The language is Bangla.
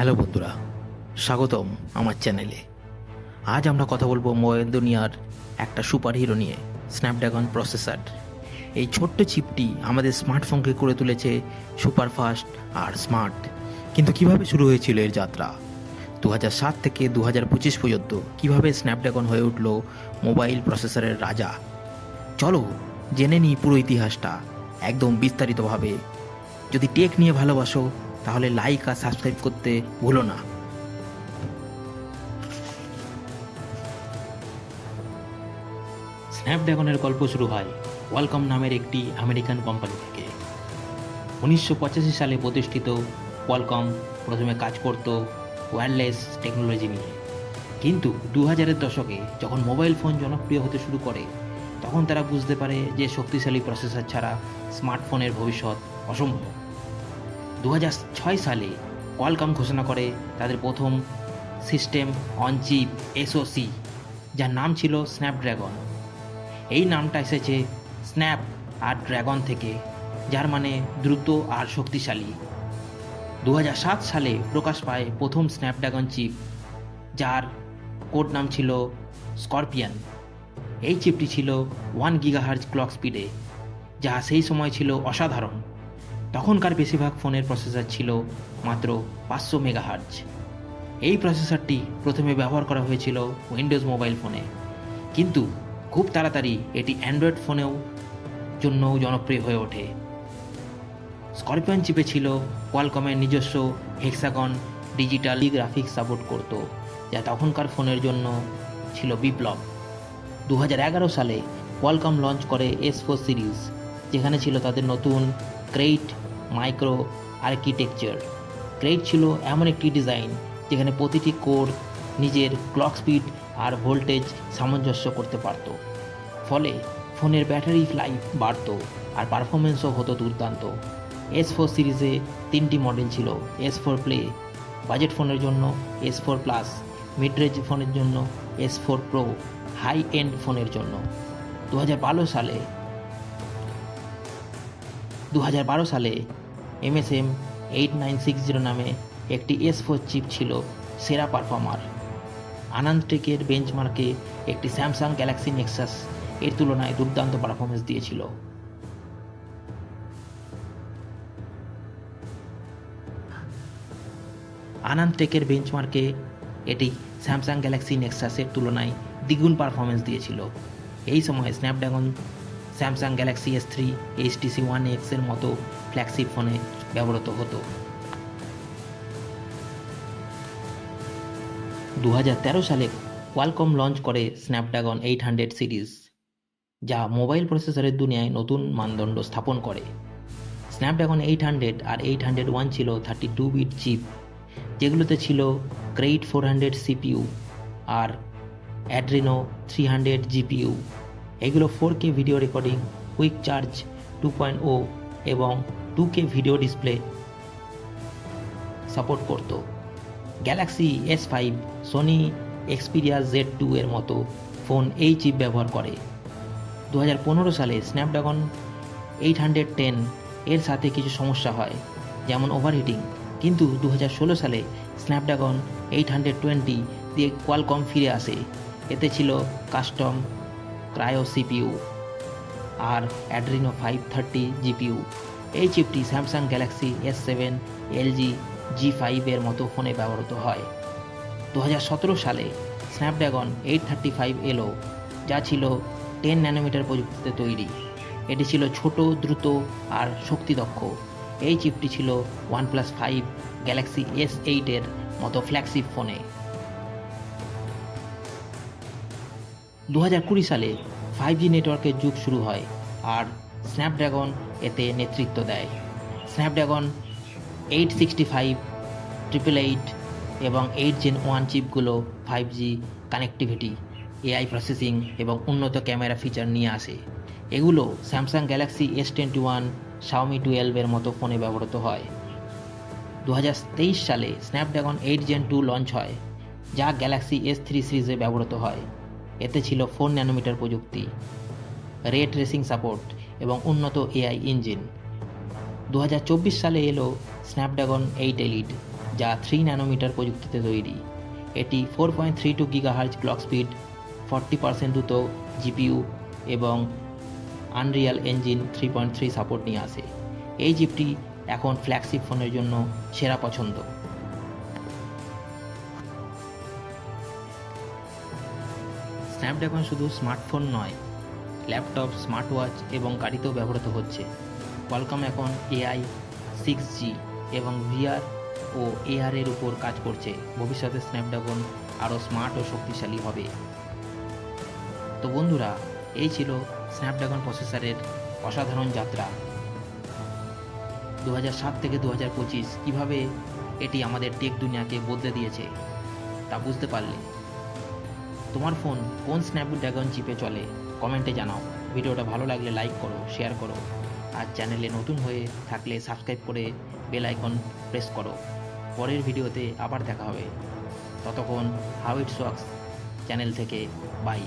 হ্যালো বন্ধুরা, স্বাগতম আমার চ্যানেলে। আজ আমরা কথা বলব মোবাইল দুনিয়ার একটা সুপার হিরো নিয়ে স্ন্যাপড্রাগন প্রসেসর এই ছোট্ট চিপটি আমাদের স্মার্টফোনকে করে তুলেছে সুপার ফাস্ট আর স্মার্ট। কিন্তু কীভাবে শুরু হয়েছিল এর যাত্রা? দু সাত থেকে দু হাজার পঁচিশ পর্যন্ত কীভাবে স্ন্যাপড্রাগন হয়ে উঠল মোবাইল প্রসেসরের রাজা? চলো জেনে নিই পুরো ইতিহাসটা একদম বিস্তারিতভাবে। যদি টেক নিয়ে ভালোবাসো তাহলে লাইক আর সাবস্ক্রাইব করতে ভুলো না। স্ন্যাপড্রাগনের গল্প শুরু হয় ওয়ালকম নামের একটি আমেরিকান কোম্পানি থেকে। উনিশশো পঁচাশি সালে প্রতিষ্ঠিত ওয়ালকম প্রথমে কাজ করত ওয়্যারলেস টেকনোলজি নিয়ে। কিন্তু দু হাজারের দশকে যখন মোবাইল ফোন জনপ্রিয় হতে শুরু করে, তখন তারা বুঝতে পারে যে শক্তিশালী প্রসেসর ছাড়া স্মার্টফোনের ভবিষ্যৎ অসম্ভব। দু সালে কোয়ালকম ঘোষণা করে তাদের প্রথম সিস্টেম অন চিপ এসওসি, যার নাম ছিল স্ন্যাপড্রাগন। এই নামটা এসেছে স্ন্যাপ আর ড্রাগন থেকে, যার মানে দ্রুত আর শক্তিশালী। দু হাজার সাত সালে প্রকাশ পায় প্রথম স্ন্যাপড্রাগন চিপ, যার কোড নাম ছিল স্করপিয়ান। এই চিপটি ছিল ওয়ান গিগাহার্জ ক্লক স্পিডে, যা সেই সময় ছিল অসাধারণ। তখনকার বেশিরভাগ ফোনের প্রসেসর ছিল মাত্র পাঁচশো মেগাহার্জ এই প্রসেসরটি প্রথমে ব্যবহার করা হয়েছিল উইন্ডোজ মোবাইল ফোনে কিন্তু খুব তাড়াতাড়ি এটি অ্যান্ড্রয়েড ফোনেও জন্যও জনপ্রিয় হয়ে ওঠে। স্করপিয়ন চিপে ছিল কোয়ালকমের নিজস্ব হেক্সাগন ডিজিটাল গ্রাফিক্স সাপোর্ট করত, যা তখনকার ফোনের জন্য ছিল বিপ্লব। দু হাজার এগারো সালে কোয়ালকম লঞ্চ করে এস ফোর সিরিজ যেখানে ছিল তাদের নতুন ক্রেইট মাইক্রো আর্কিটেকচার ক্রেইট ছিল এমন একটি ডিজাইন যেখানে প্রতিটি কোর নিজের ক্লক স্পিড আর ভোল্টেজ সামঞ্জস্য করতে পারত। ফলে ফোনের ব্যাটারি লাইফ বাড়ত আর পারফরমেন্সও হতো দুর্দান্ত। এস ফোর সিরিজে তিনটি মডেল ছিল এস ফোর প্লে বাজেট ফোনের জন্য S four plus mid range ফোনের জন্য S four pro high end ফোনের জন্য। দু হাজার বারো সালে দু হাজার বারো সালে MSM eight nine six zero নামে একটি এস ফোর চিপ ছিল, সেরা পারফর্মার আনন্দ টেকের বেঞ্চমার্কে একটি স্যামসাং গ্যালাক্সি নেক্সাস এর তুলনায় দুর্দান্ত পারফরমেন্স দিয়েছিল। আনন্দ টেকের বেঞ্চমার্কে এটি স্যামসাং গ্যালাক্সি নেক্সাসের তুলনায় দ্বিগুণ পারফরমেন্স দিয়েছিল। এই সময় Snapdragon Samsung Galaxy S three HTC One এক্সের মতো ফ্ল্যাগশিপ ফোনে ব্যবহৃত হতো। দু হাজার তেরো সালে কোয়ালকম লঞ্চ করে স্ন্যাপড্রাগন এইট হান্ড্রেড সিরিজ যা মোবাইল প্রসেসরের দুনিয়ায় নতুন মানদণ্ড স্থাপন করে। স্ন্যাপড্রাগন এইট হান্ড্রেড আর এইট হান্ড্রেড ওয়ান ছিল থার্টি টু বিট চিপ যেগুলোতে ছিল ক্রেইট ফোর হান্ড্রেড সিপিইউ আর অ্যাড্রিনো থ্রি হান্ড্রেড জিপিইউ এগুলো four K video recording quick charge two point o এবং two K video display support করত। Galaxy S five Sony Xperia Z two এর মতো ফোন এই চিপ ব্যবহার করে। দু পনেরো সালে স্ন্যাপড্রাগন এইট হান্ড্রেড টেন এর সাথে কিছু সমস্যা হয়, যেমন ওভারহিটিং কিন্তু দু ষোলো সালে স্ন্যাপড্রাগন এইট হান্ড্রেড টোয়েন্টি দিয়ে কোয়ালকম ফিরে আসে। এতে ছিল কাস্টম ক্রায়ো সিপিইউ আর অ্যাড্রিনো ফাইভ থার্টি জিপিইউ এই চিপটি Samsung Galaxy S seven LG G ফাইভের মতো ফোনে ব্যবহৃত হয়। দু হাজার সতেরো সালে স্ন্যাপড্রাগন এইট থার্টি ফাইভ এলো, যা ছিল টেন ন্যানোমিটার প্রযুক্তিতে তৈরি। এটি ছিল ছোট, দ্রুত আর শক্তিদক্ষ। এই চিপটি ছিল ওয়ানপ্লাস ফাইভ গ্যালাক্সি এস এইটের মতো ফ্ল্যাগশিপ ফোনে। দু সালে ফাইভ জি নেটওয়ার্কের যুগ শুরু হয় আর স্ন্যাপড্রাগন এতে নেতৃত্ব দেয়। Snapdragon eight sixty five triple eight এবং eight gen one চিপগুলো five G connectivity AI processing এবং উন্নত ক্যামেরা ফিচার নিয়ে আসে। এগুলো Samsung Galaxy S twenty one Xiaomi টুয়েলভের মতো ফোনে ব্যবহৃত হয়। দু হাজার তেইশ সালে Snapdragon eight gen two launch হয়, যা গ্যালাক্সি এস থ্রি সিরিজে ব্যবহৃত হয়। এতে ছিল ফোর ন্যানোমিটার প্রযুক্তি রেট রেসিং সাপোর্ট এবং উন্নত এআই ইঞ্জিন। দু হাজার চব্বিশ সালে এলো স্ন্যাপড্রাগন এইট এলিট, যা থ্রি ন্যানোমিটার প্রযুক্তিতে তৈরি। এটি four point three two gigahertz clock speed, forty percent দ্রুত জিপিইউ এবং Unreal engine three point three support নিয়ে আসে। এই জিপটি এখন ফ্ল্যাগশিপ ফোনের জন্য সেরা পছন্দ। স্ন্যাপড্রাগন শুধু স্মার্টফোন নয় ল্যাপটপ স্মার্ট ওয়াচ এবং গাড়িতেও ব্যবহৃত হচ্ছে। কোয়ালকম এখন এআই সিক্স জি এবং ভিআর ও এআর এর উপর কাজ করছে। ভবিষ্যতে স্ন্যাপড্রাগন আরও স্মার্ট ও শক্তিশালী হবে। তো বন্ধুরা, এই ছিল স্ন্যাপড্রাগন প্রসেসরের অসাধারণ যাত্রা। দু সাত থেকে দু হাজার পঁচিশ কীভাবে এটি আমাদের টেক দুনিয়াকে বদলে দিয়েছে, তা বুঝতে পারলে তোমার ফোন কোন স্ন্যাপড্রাগন চিপে চলে কমেন্টে জানাও। ভিডিওটা ভালো লাগলে লাইক করো শেয়ার করো। আর চ্যানেলে নতুন হয়ে থাকলে সাবস্ক্রাইব করে বেল আইকন প্রেস করো। পরের ভিডিওতে আবার দেখা হবে। ততক্ষণ হাউ ইটস ওয়ার্কস চ্যানেল থেকে বাই